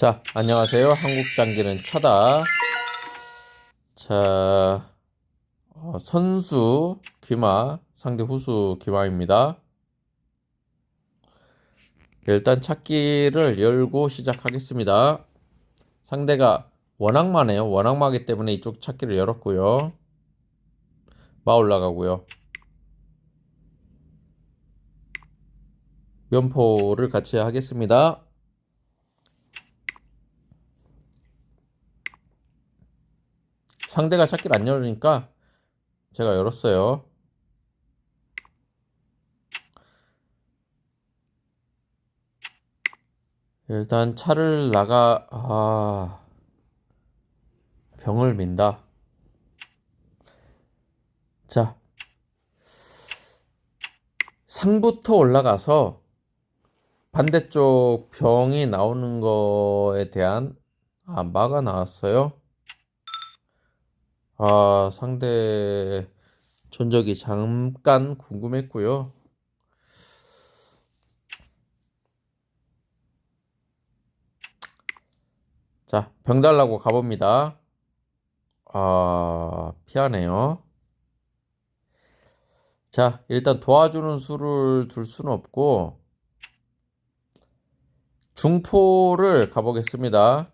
자, 안녕하세요. 한국 장기는 차다. 자, 어, 선수 귀마, 상대 후수 귀마입니다. 일단 찾기를 열고 시작하겠습니다. 상대가 원악마네요. 원악마기 때문에 이쪽 찾기를 열었고요. 마 올라가고요. 면포를 같이 하겠습니다. 상대가 찾기를 안 열으니까 제가 열었어요. 일단 차를 나가 아 병을 민다. 자 상부터 올라가서 반대쪽 병이 나오는 거에 대한 아 마가 나왔어요. 아 상대 전적이 잠깐 궁금했고요. 자, 병 달라고 가봅니다. 아, 피하네요. 자, 일단 도와주는 수를 둘 수는 없고, 중포를 가보겠습니다.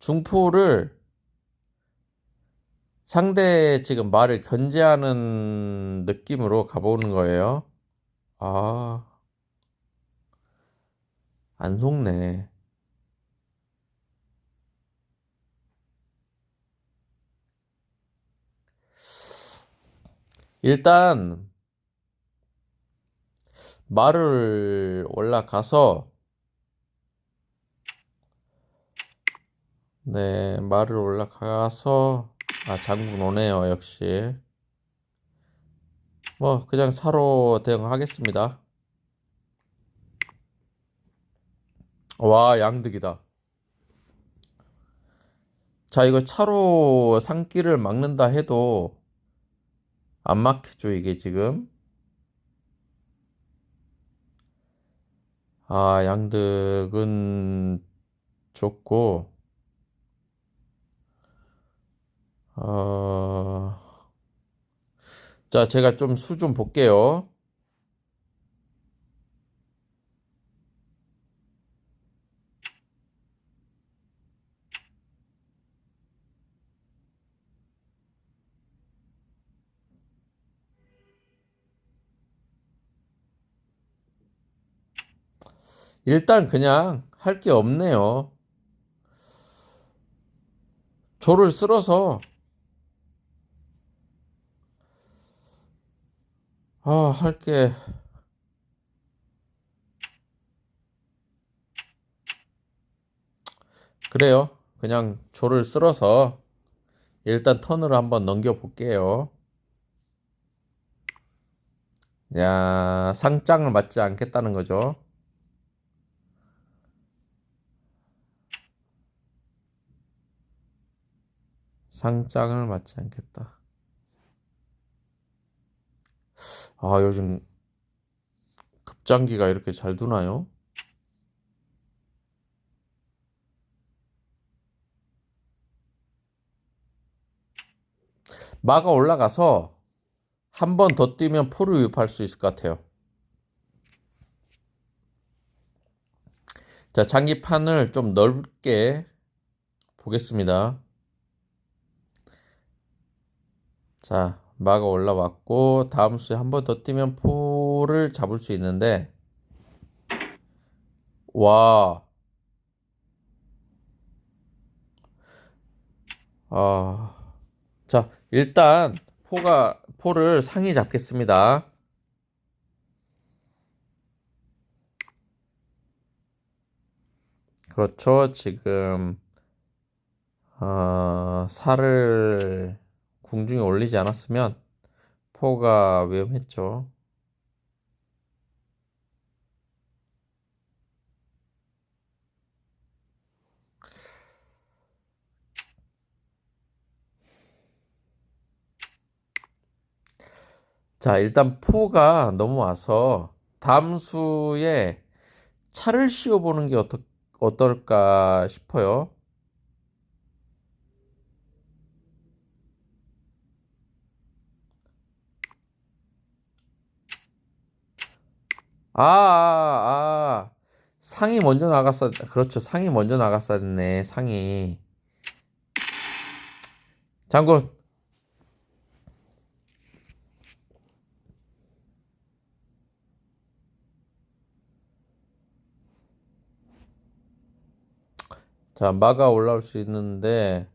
중포를 상대 지금 말을 견제하는 느낌으로 가보는 거예요. 아, 안 속네. 일단 말을 올라가서 네, 말을 올라가서 아, 장군 오네요, 역시. 뭐 그냥 사로 대응하겠습니다. 와, 양득이다. 자, 이거 차로 상기를 막는다 해도 안 막히죠, 이게 지금. 아, 양득은 좋고, 어, 자, 제가 좀수좀 볼게요. 일단 그냥 할 게 없네요. 조를 쓸어서 아, 할게 그래요. 그냥 조를 쓸어서 일단 턴으로 한번 넘겨 볼게요. 야, 상장을 맞지 않겠다는 거죠. 상장을 맞지 않겠다. 아, 요즘 급장기가 이렇게 잘 두나요? 마가 올라가서 한 번 더 뛰면 포를 유입할 수 있을 것 같아요. 자, 장기판을 좀 넓게 보겠습니다. 자, 마가 올라왔고 다음 수에 한 번 더 뛰면 포를 잡을 수 있는데 와. 아. 자, 일단 포가 포를 상위 잡겠습니다. 그렇죠. 지금 어, 살을 궁중에 올리지 않았으면 포가 위험했죠. 자, 일단 포가 넘어와서 다음 수에 차를 씌워보는 게 어떠, 어떨까 싶어요. 아, 아, 아. 상이 먼저 나갔어. 그렇죠. 상이 먼저 나갔었네. 상이. 장군. 자, 마가 올라올 수 있는데,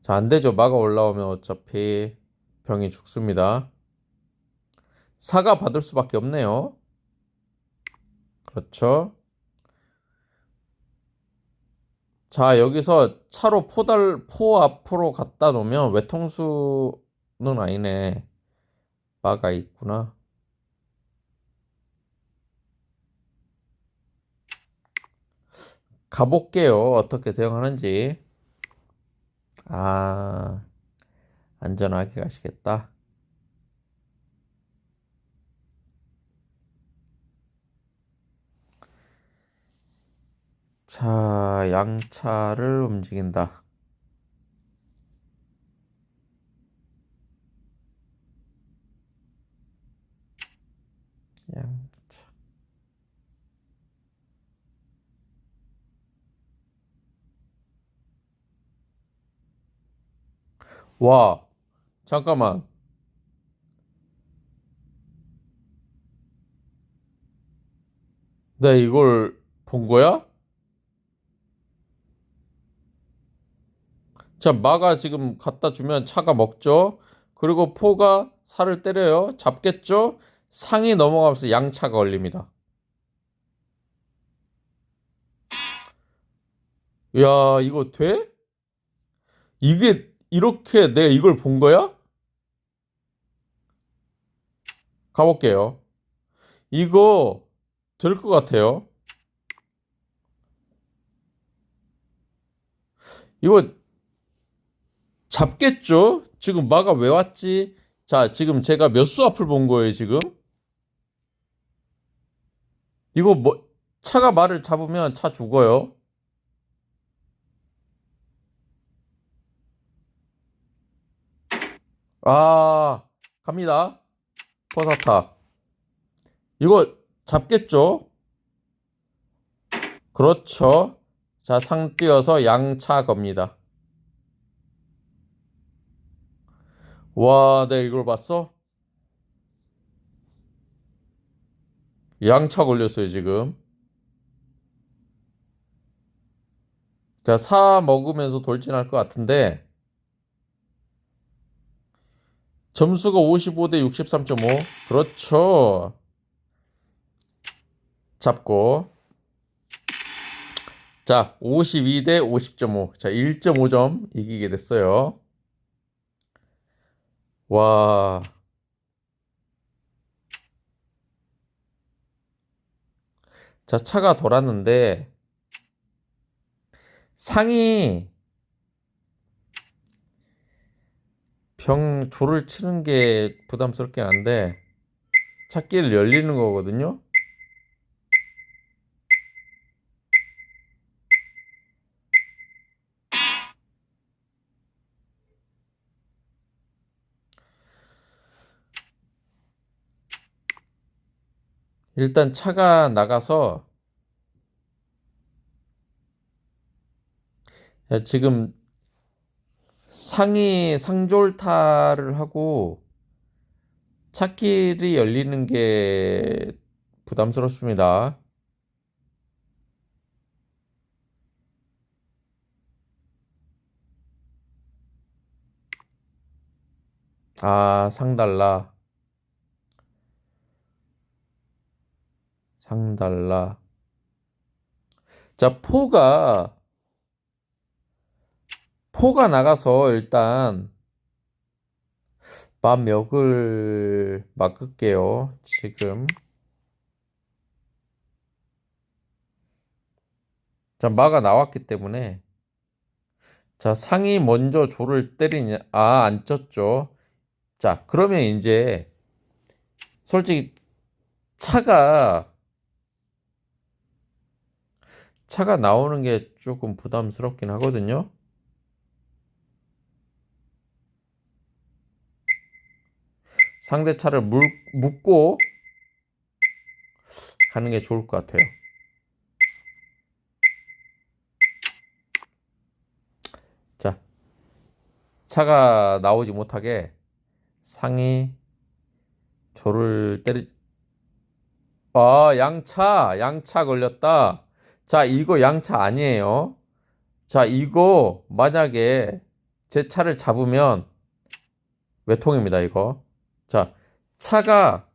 자, 안 되죠. 마가 올라오면 어차피 병이 죽습니다. 사가 받을 수밖에 없네요. 그렇죠. 자, 여기서 차로 포달, 포 앞으로 갖다 놓으면 외통수는 아니네. 마가 있구나. 가볼게요. 어떻게 대응하는지. 아, 안전하게 가시겠다. 자, 양차를 움직인다. 와, 잠깐만. 내 이걸 본 거야? 자, 마가 지금 갖다 주면 차가 먹죠? 그리고 포가 살을 때려요. 잡겠죠? 상이 넘어가면서 양차가 걸립니다. 야, 이거 돼? 이게 이렇게 내가 이걸 본 거야? 가볼게요. 이거 될 것 같아요. 이거 잡겠죠? 지금 마가 왜 왔지? 자, 지금 제가 몇 수 앞을 본 거예요, 지금? 이거 뭐, 차가 말을 잡으면 차 죽어요. 아, 갑니다. 포사타. 이거 잡겠죠? 그렇죠. 자, 상 띄어서 양차 겁니다. 와, 내가 이걸 봤어? 양차 걸렸어요, 지금. 자, 사 먹으면서 돌진할 것 같은데, 점수가 55대 63.5. 그렇죠. 잡고. 자, 52대 50.5. 자, 1.5점 이기게 됐어요. 와. 자, 차가 돌았는데, 상이 병 조를 치는 게 부담스럽긴 한데, 찾기를 열리는 거거든요. 일단 차가 나가서 야, 지금 상이 상졸타를 하고 차길이 열리는 게 부담스럽습니다. 아, 상달라. 상달라. 자, 포가 포가 나가서 일단 맘역을 막을게요. 지금. 자, 마가 나왔기 때문에 자, 상이 먼저 조를 때리냐? 아, 안 쪘죠. 자, 그러면 이제 솔직히 차가 차가 나오는 게 조금 부담스럽긴 하거든요. 상대 차를 물, 묶고 가는 게 좋을 것 같아요. 자, 차가 나오지 못하게 상이 조를 때리, 아, 양차, 양차 걸렸다. 자, 이거 양차 아니에요. 자, 이거 만약에 제 차를 잡으면 외통입니다, 이거. 자, 차가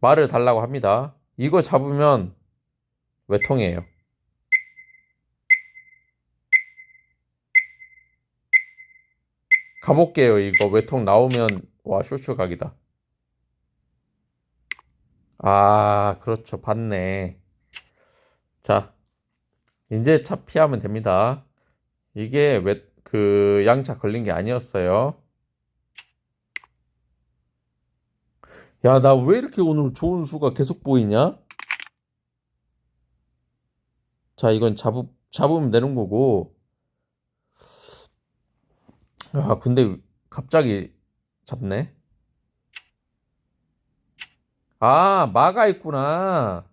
말을 달라고 합니다. 이거 잡으면 외통이에요. 가볼게요, 이거. 외통 나오면, 와, 쇼쇼 각이다. 아, 그렇죠. 봤네. 자, 이제 차 피하면 됩니다. 이게 왜, 그, 양차 걸린 게 아니었어요. 야, 나 왜 이렇게 오늘 좋은 수가 계속 보이냐? 자, 이건 잡, 잡으면 되는 거고. 아, 근데 갑자기 잡네. 아, 마가 있구나.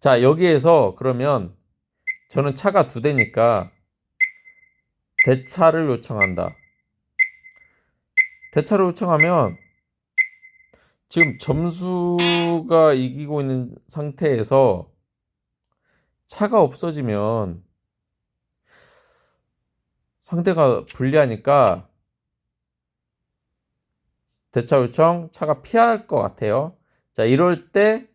자, 여기에서 그러면 저는 차가 두 대니까 대차를 요청한다. 대차를 요청하면 지금 점수가 이기고 있는 상태에서 차가 없어지면 상대가 불리하니까 대차 요청 차가 피할 것 같아요. 자, 이럴 때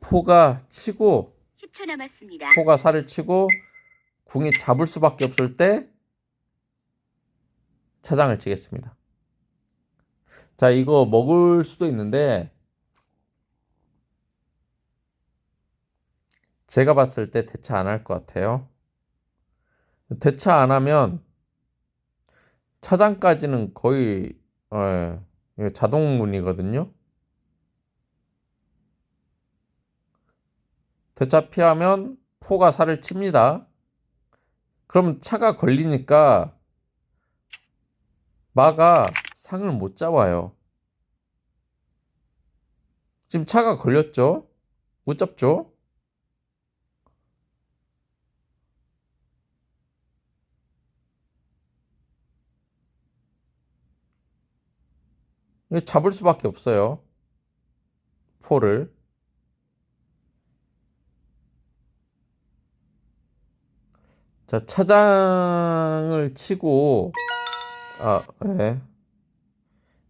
포가 치고 10초 남았습니다. 포가 살을 치고 궁이 잡을 수밖에 없을 때 차장을 치겠습니다. 자, 이거 먹을 수도 있는데 제가 봤을 때 대차 안 할 것 같아요. 대차 안 하면 차장까지는 거의 어, 이거 자동문이거든요. 대차 피하면 포가 살을 칩니다. 그럼 차가 걸리니까 마가 상을 못 잡아요. 지금 차가 걸렸죠? 못 잡죠? 잡을 수밖에 없어요. 포를. 자, 차장을 치고, 아, 네.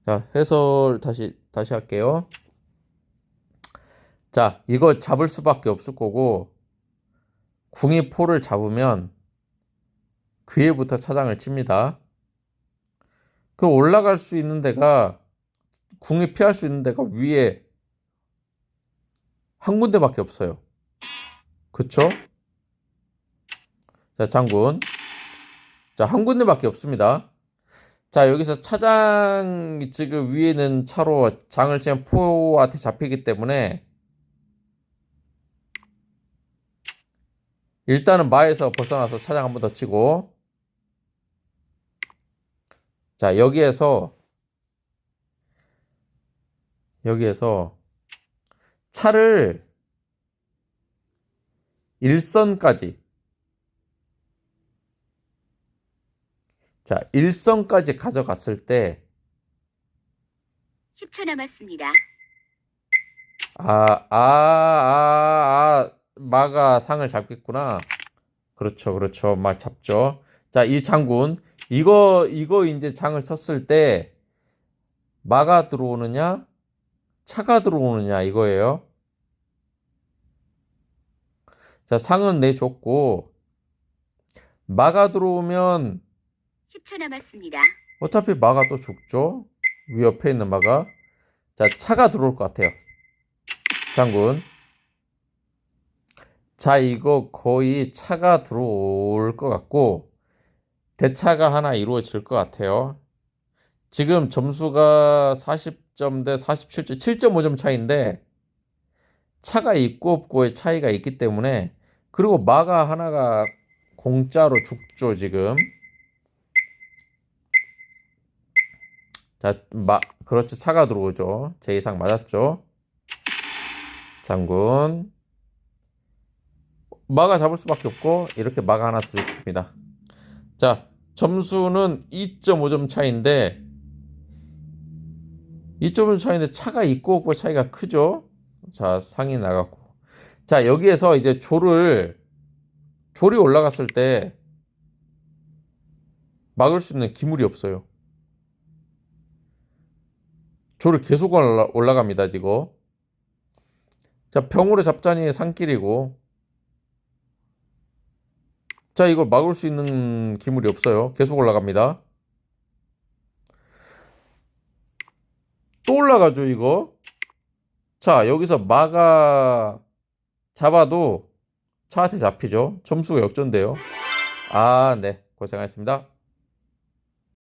자, 해설 다시, 다시 할게요. 자, 이거 잡을 수밖에 없을 거고, 궁이 포를 잡으면, 귀에부터 차장을 칩니다. 그 올라갈 수 있는 데가, 궁이 피할 수 있는 데가 위에 한 군데밖에 없어요. 그쵸? 자, 장군. 자, 한 군데밖에 없습니다. 자, 여기서 차장이 지금 위에는 차로 장을 치면 포한테 잡히기 때문에 일단은 마에서 벗어나서 차장 한 번 더 치고 자, 여기에서 여기에서 차를 일선까지 자, 일선까지 가져갔을 때 10초 남았습니다. 아, 아, 아, 아, 마가 상을 잡겠구나. 그렇죠, 그렇죠. 막 잡죠. 자, 이 장군. 이거, 이거 이제 장을 쳤을 때, 마가 들어오느냐, 차가 들어오느냐, 이거예요. 자, 상은 내줬고, 마가 들어오면, 10초 남았습니다. 어차피 마가 또 죽죠? 위 옆에 있는 마가. 자, 차가 들어올 것 같아요. 장군. 자, 이거 거의 차가 들어올 것 같고, 대차가 하나 이루어질 것 같아요. 지금 점수가 40점 대 47점, 7.5점 차인데, 차가 있고 없고의 차이가 있기 때문에 그리고 마가 하나가 공짜로 죽죠 지금 자, 마, 그렇죠. 차가 들어오죠. 제 이상 맞았죠. 장군. 마가 잡을 수밖에 없고, 이렇게 마가 하나 더 죽습니다. 자, 점수는 2.5점 차인데, 2.5점 차인데 차가 있고 없고 차이가 크죠? 자, 상이 나갔고. 자, 여기에서 이제 조를, 조리 올라갔을 때, 막을 수 있는 기물이 없어요. 조를 계속 올라, 올라갑니다, 지금. 자, 병으로 잡자니 산길이고. 자, 이걸 막을 수 있는 기물이 없어요. 계속 올라갑니다. 또 올라가죠, 이거. 자, 여기서 마가 잡아도 차한테 잡히죠. 점수가 역전돼요. 아, 네. 고생하셨습니다.